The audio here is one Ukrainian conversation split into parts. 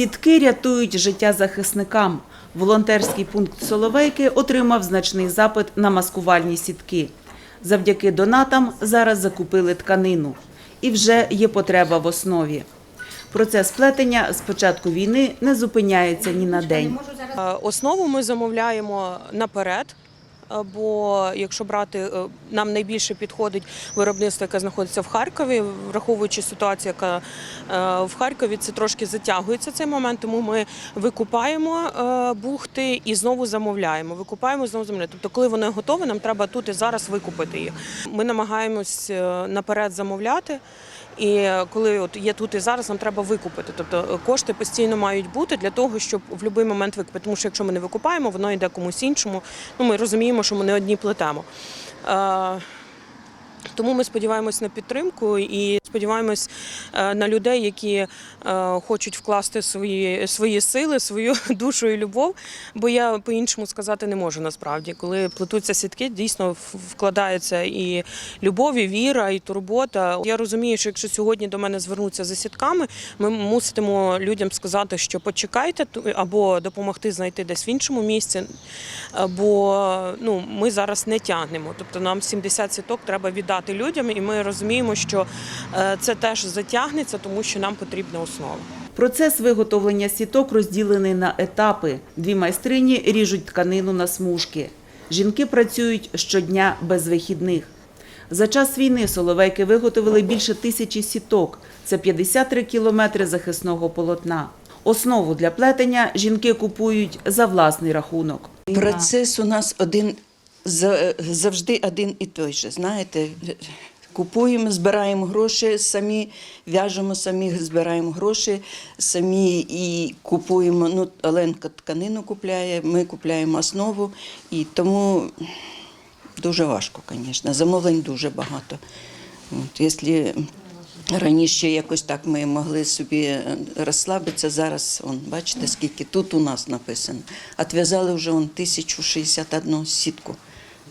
Сітки рятують життя захисникам. Волонтерський пункт Соловейки отримав значний запит на маскувальні сітки. Завдяки донатам зараз закупили тканину. І вже є потреба в основі. Процес плетення з початку війни не зупиняється ні на день. Е, Основу ми замовляємо наперед. Бо якщо брати, е, нам найбільше підходить виробництво, яке знаходиться в Харкові, враховуючи ситуацію, яка е, в Харкові, це трошки затягується цей момент, тому ми викупаємо е, бухти і знову замовляємо. Викупаємо знову замовляємо. Тобто, коли вони готові, нам треба тут і зараз викупити їх. Ми намагаємось наперед замовляти. І коли от є тут і зараз, нам треба викупити. Тобто е, кошти постійно мають бути для того, щоб в будь-який момент викупити. Тому що якщо ми не викупаємо, воно йде комусь іншому. Ну ми розуміємо, що ми не одні плетемо. Е, тому ми сподіваємось на підтримку і сподіваємось е, на людей, які е, хочуть вкласти свої, свої сили, свою душу і любов. Бо я по-іншому сказати не можу насправді. Коли плетуться сітки, дійсно вкладається і любов, і віра, і турбота. Я розумію, що якщо сьогодні до мене звернуться за сітками, ми мусимо людям сказати, що почекайте або допомогти знайти десь в іншому місці. Е, Бо ну, ми зараз не тягнемо. Тобто нам 70 сіток треба віддати людям, і ми розуміємо, що це теж затягнеться, тому що нам потрібна основа. Процес виготовлення сіток розділений на етапи. Дві майстрині ріжуть тканину на смужки. Жінки працюють щодня без вихідних. За час війни соловейки виготовили більше тисячі сіток. Це 53 кілометри захисного полотна. Основу для плетення жінки купують за власний рахунок. Процес у нас один за- завжди один і той же. Знаєте, купуємо, збираємо гроші, самі в'яжемо, самі збираємо гроші, самі і купуємо. Ну, Оленка тканину купляє, ми купляємо основу, і тому дуже важко, звісно. Замовлень дуже багато. От, якщо раніше якось так ми могли собі е, розслабитися, зараз, он, бачите, скільки тут у нас написано. Отв'язали вже он, 1061 сітку.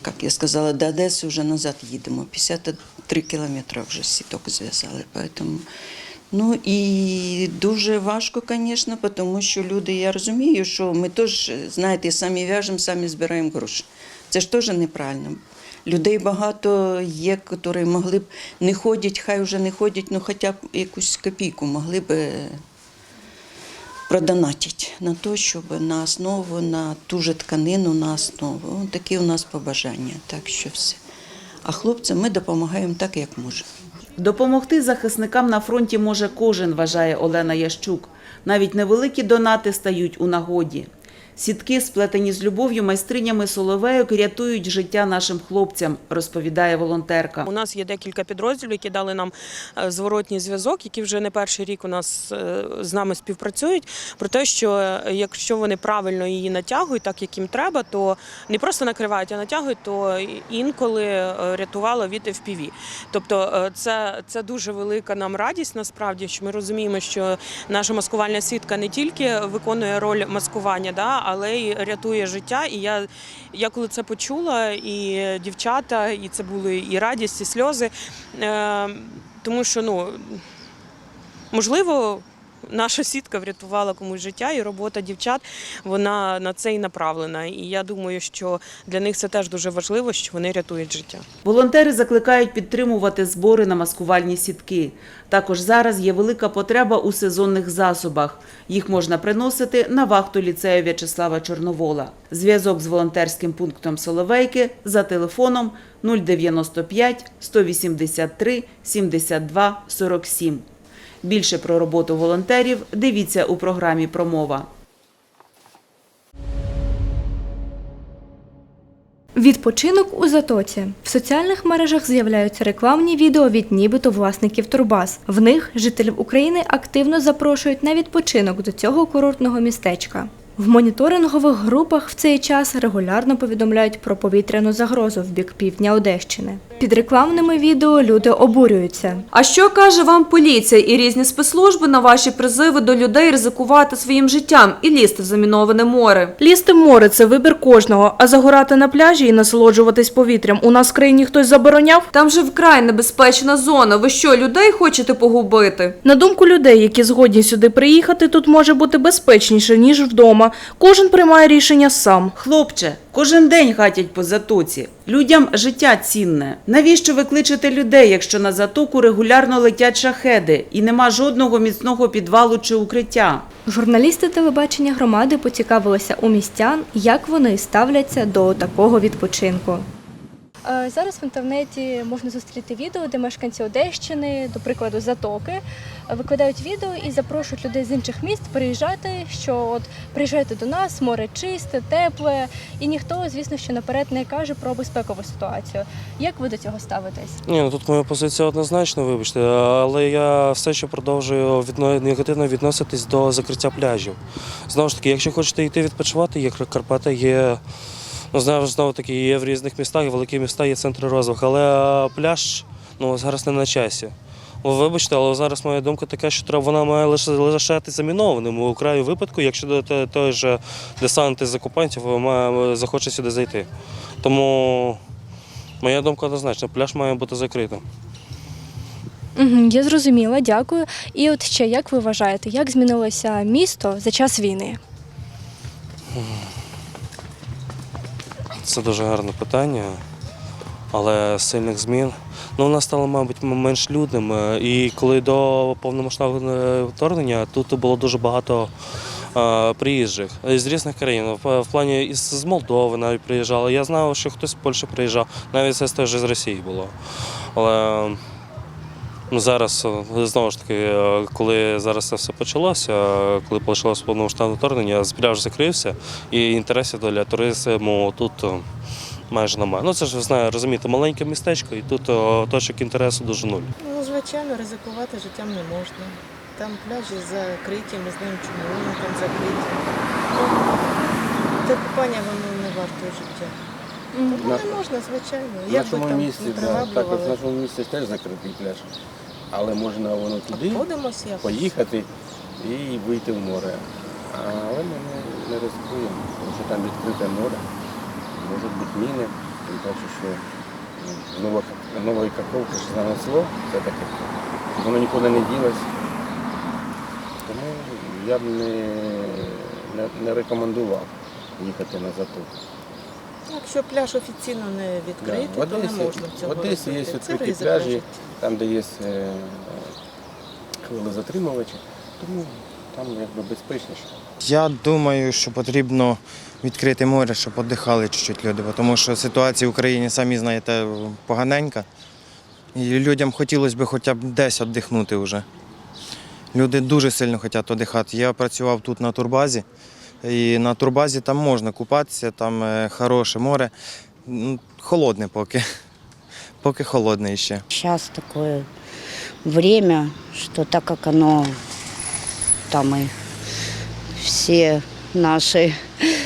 Як я сказала, до Одеси вже назад їдемо. 53 кілометри вже сіток зв'язали. Поэтому, ну і дуже важко, звісно, тому що люди, я розумію, що ми теж, знаєте, самі в'яжемо, самі збираємо гроші. Це ж теж неправильно. Людей багато є, які могли б не ходять, хай вже не ходять, ну хоча б якусь копійку могли б продонатити на те, щоб на основу, на ту же тканину, на основу. Такі у нас побажання. Так що все. А хлопцям ми допомагаємо так, як можемо. Допомогти захисникам на фронті може кожен, вважає Олена Ящук. Навіть невеликі донати стають у нагоді. Сітки, сплетені з любов'ю майстринями соловейок, рятують життя нашим хлопцям, розповідає волонтерка. У нас є декілька підрозділів, які дали нам е, зворотній зв'язок, які вже не перший рік у нас е, з нами співпрацюють. Про те, що е, якщо вони правильно її натягують, так як їм треба, то не просто накривають, а натягують, то інколи рятувало від FPV. Тобто це, це дуже велика нам радість насправді, що ми розуміємо, що наша маскувальна сітка не тільки виконує роль маскування, да, але й рятує життя. І я, я коли це почула, і дівчата, і це були і радість, і сльози. Е, тому що, ну, можливо, наша сітка врятувала комусь життя, і робота дівчат вона на це і направлена. І я думаю, що для них це теж дуже важливо, що вони рятують життя. Волонтери закликають підтримувати збори на маскувальні сітки. Також зараз є велика потреба у сезонних засобах. Їх можна приносити на вахту ліцею В'ячеслава Чорновола. Зв'язок з волонтерським пунктом Соловейки за телефоном 095 183 72 47. Більше про роботу волонтерів дивіться у програмі Промова. Відпочинок у затоці в соціальних мережах з'являються рекламні відео від нібито власників турбаз. В них жителів України активно запрошують на відпочинок до цього курортного містечка. В моніторингових групах в цей час регулярно повідомляють про повітряну загрозу в бік півдня Одещини. Під рекламними відео люди обурюються. А що каже вам поліція і різні спецслужби на ваші призиви до людей ризикувати своїм життям і лізти в заміноване море? Лізти в море це вибір кожного, а загорати на пляжі і насолоджуватись повітрям у нас в країні хтось забороняв? Там же вкрай небезпечна зона. Ви що, людей хочете погубити? На думку людей, які згодні сюди приїхати, тут може бути безпечніше ніж вдома. Кожен приймає рішення сам. Хлопче, кожен день гатять по затоці. Людям життя цінне. Навіщо ви кличете людей, якщо на затоку регулярно летять шахеди і нема жодного міцного підвалу чи укриття? Журналісти телебачення громади поцікавилися у містян, як вони ставляться до такого відпочинку. Е, Зараз в інтернеті можна зустріти відео, де мешканці Одещини, до прикладу, затоки, викладають відео і запрошують людей з інших міст приїжджати. Що от приїжджайте до нас, море чисте, тепле, і ніхто, звісно, що наперед не каже про безпекову ситуацію. Як ви до цього ставитесь? Ні, ну тут моя позиція однозначно, вибачте, але я все ще продовжую відно... негативно відноситись до закриття пляжів. Знову ж таки, якщо хочете йти відпочивати, є Карпати, є. Ну, знову, знову таки, є в різних містах, великі міста, є центри розваг. Але пляж ну, зараз не на часі. Ви Вибачте, але зараз моя думка така, що вона має лише лишати замінованим у краю випадку, якщо той же десант із окупантів має, захоче сюди зайти. Тому моя думка однозначна, пляж має бути закритим. Я зрозуміла, дякую. І от ще як ви вважаєте, як змінилося місто за час війни? Це дуже гарне питання, але сильних змін. Ну, у нас стало, мабуть, менш людним. е, І коли до повномасштабного вторгнення тут було дуже багато е, приїжджих з різних країн. В, плані із з Молдови навіть приїжджали. Я знав, що хтось з Польщі приїжджав, навіть це теж з Росії було. Але ну, зараз, е, знову ж таки, е, коли зараз це все почалося, е, коли почалося повномасштабне вторгнення, пляж закрився і інтересів для туризму тут е, майже немає. Ну це ж ви знаєте, розумієте, маленьке містечко, і тут точок інтересу дуже нуль. Ну, звичайно, ризикувати життям не можна. Там пляжі закриті, ми знаємо, чому вони там закриті. Ну, Те купання воно не вартує життя. Тому не можна, звичайно. В Як би нашому там місті, не да, так, от в приваблювали. нашому місті теж закритий пляж. Але можна воно туди Ходимося якось. поїхати і вийти в море. Але ми не, не ризикуємо, тому що там відкрите море, бути міни, тим паче, що ну, нова, нової каховки ж занесло, це таке. Воно нікуди не ділось. Тому я б не, не, не рекомендував їхати на затоку. Якщо пляж офіційно не відкритий, Да, то не можна цього В Одесі є робити. Це відкриті ризик пляжі, життя. там, де є е, хвилезатримувачі, тому там якби безпечніше. Я думаю, що потрібно відкрити море, щоб віддихали чуть-чуть люди, тому що ситуація в Україні, самі знаєте, поганенька. І людям хотілося б хоча б десь віддихнути вже. Люди дуже сильно хочуть віддихати. Я працював тут на турбазі, і на турбазі там можна купатися, там е, хороше море. Ну, Холодне поки. Поки холодне ще. Сейчас такое время, что так как оно там и все наши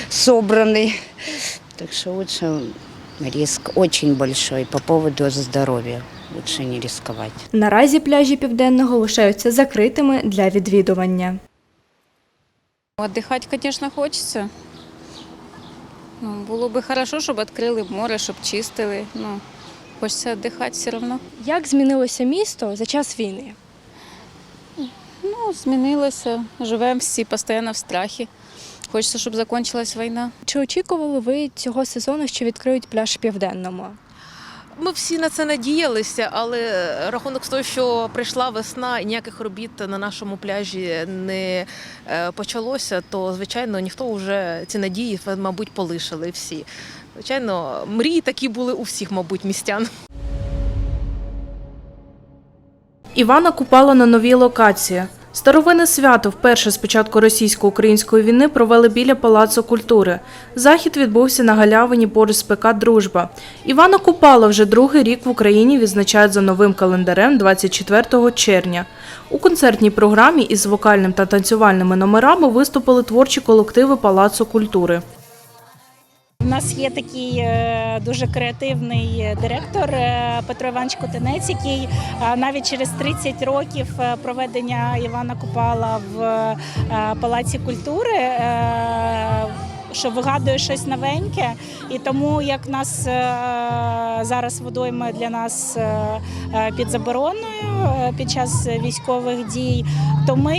собраны, так что лучше риск очень большой по поводу здоровья. Лучше не рисковать. Наразі пляжі південного лишаються закритими для відвідування. Отдыхать, конечно, хочется. Ну, було би хорошо, щоб відкрили море, щоб чистили. Ну, хочеться віддихати все одно. Як змінилося місто за час війни? Ну, змінилося. Живемо всі постійно в страхі. Хочеться, щоб закінчилась війна. Чи очікували ви цього сезону, що відкриють пляж південному? Ми всі на це надіялися, але рахунок з того, що прийшла весна і ніяких робіт на нашому пляжі не е, почалося, то звичайно ніхто вже ці надії, мабуть, полишили всі. Звичайно, мрії такі були у всіх, мабуть, містян. Івана купала на новій локації. Старовинне свято вперше з початку російсько-української війни провели біля Палацу культури. Захід відбувся на галявині поруч з ПК Дружба. Івана Купала вже другий рік в Україні відзначають за новим календарем 24 червня. У концертній програмі із вокальним та танцювальними номерами виступили творчі колективи Палацу культури. У нас є такий е, дуже креативний директор е, Петро Іванович Котенець, який е, навіть через 30 років проведення Івана Купала в Палаці культури. Що вигадує щось новеньке, і тому як нас е, зараз водойми для нас е, е, під забороною під час військових дій, то ми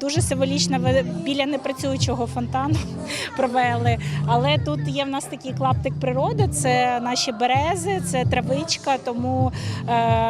дуже символічно біля непрацюючого фонтану провели. Але тут є в нас такий клаптик природи, це наші берези, це травичка, тому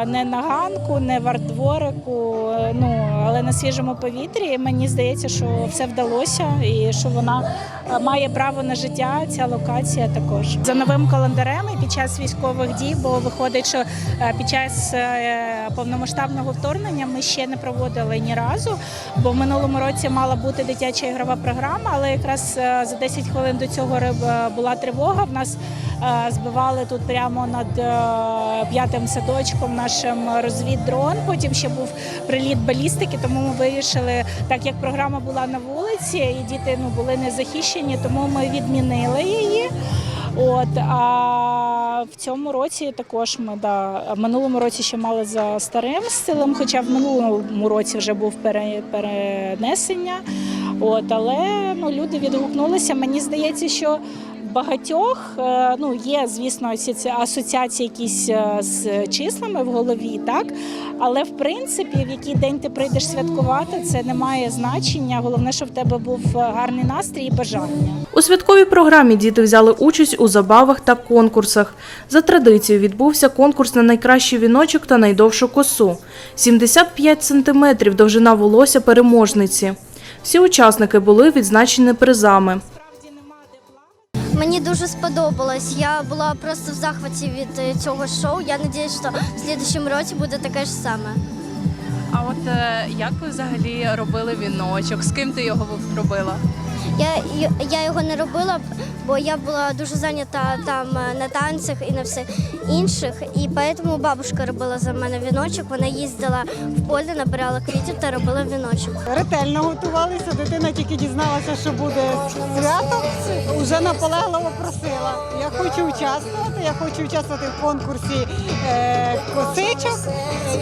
не на ганку, не в артдворику, е, ну, але на свіжому повітрі. Мені здається, що все вдалося і що вона е, має право на життя, ця локація також. За новим календарем і під час військових дій, бо виходить, що е, під час е, повномасштабного вторгнення ми ще не проводили ні разу, бо в минулому році мала бути дитяча ігрова програма, але якраз е, за 10 хвилин до цього була тривога. В нас збивали тут прямо над п'ятим садочком нашим розвіддрон. Потім ще був приліт балістики, тому ми вирішили, так як програма була на вулиці, і діти ну були не захищені, тому ми відмінили її. От а в цьому році також ми да минулому році ще мали за старим стилем, хоча в минулому році вже був пере, перенесення. От, але ну люди відгукнулися. Мені здається, що багатьох е, ну є, звісно, асоціації якісь е, з числами в голові, так але в принципі, в який день ти прийдеш святкувати, це не має значення. Головне, щоб в тебе був е, гарний настрій і бажання. У святковій програмі діти взяли участь у забавах та конкурсах. За традицією відбувся конкурс на найкращий віночок та найдовшу косу. 75 сантиметрів довжина волосся переможниці. Всі учасники були відзначені призами. Мені дуже сподобалось. Я була просто в захваті від е, цього шоу. Я сподіваюся, що в слідчому році буде таке ж саме. А от е, як ви взагалі робили віночок? З ким ти його робила? Я, я його не робила, бо я була дуже зайнята там е, на танцях і на все інших. І тому бабушка робила за мене віночок. Вона їздила в поле, набирала квітів та робила віночок. Ретельно готувалися. Дитина тільки дізналася, що буде свято. Уже наполегливо просила. Я хочу участвувати. Я хочу участвувати в конкурсі косичок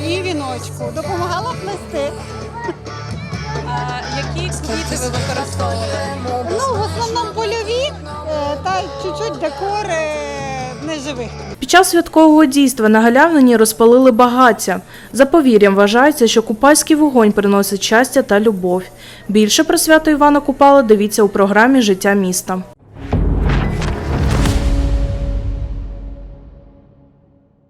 і віночку. Допомагала плести. А які квіти ви використовували? Ну, в основному польові е, та чуть-чуть декор е, неживих. Під час святкового дійства на галявині розпалили багаття. За повір'ям вважається, що купальський вогонь приносить щастя та любов. Більше про свято Івана Купала дивіться у програмі Життя міста.